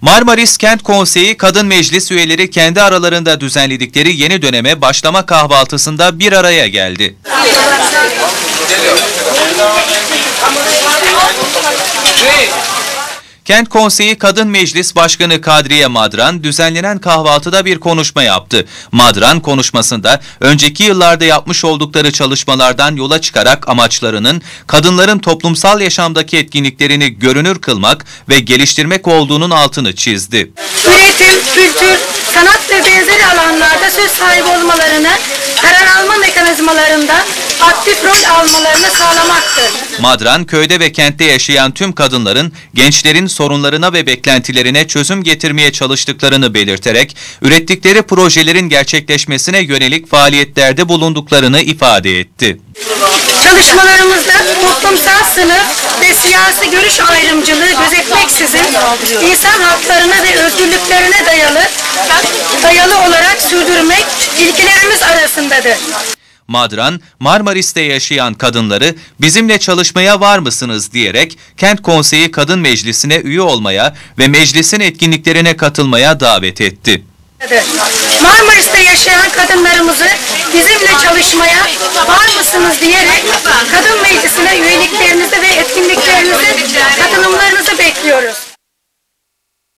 Marmaris Kent Konseyi Kadın Meclis üyeleri kendi aralarında düzenledikleri yeni döneme başlama kahvaltısında bir araya geldi. Kent Konseyi Kadın Meclis Başkanı Kadriye Madran düzenlenen kahvaltıda bir konuşma yaptı. Madran konuşmasında önceki yıllarda yapmış oldukları çalışmalardan yola çıkarak amaçlarının kadınların toplumsal yaşamdaki etkinliklerini görünür kılmak ve geliştirmek olduğunun altını çizdi. üretim, kültür, sanat ve benzeri alanlarda söz sahibi olmalarını, karar alma mekanizmalarında aktif rol almalarını sağlamaktır. Madran, köyde ve kentte yaşayan tüm kadınların gençlerin sorunlarına ve beklentilerine çözüm getirmeye çalıştıklarını belirterek, ürettikleri projelerin gerçekleşmesine yönelik faaliyetlerde bulunduklarını ifade etti. Çalışmalarımızda toplumsal sınıf ve siyasi görüş ayrımcılığı gözetmeksizin insan haklarına ve özgürlüklerine dayalı dayalı olarak sürdürmek ilkelerimiz arasındadır. Madran, Marmaris'te yaşayan kadınları bizimle çalışmaya var mısınız diyerek Kent Konseyi Kadın Meclisi'ne üye olmaya ve meclisin etkinliklerine katılmaya davet etti. Marmaris'te yaşayan kadınlarımızı bizimle çalışmaya var mısınız diyerek kadın meclisine üyeliklerinizi ve etkinliklerinizi katılımlarınızı bekliyoruz.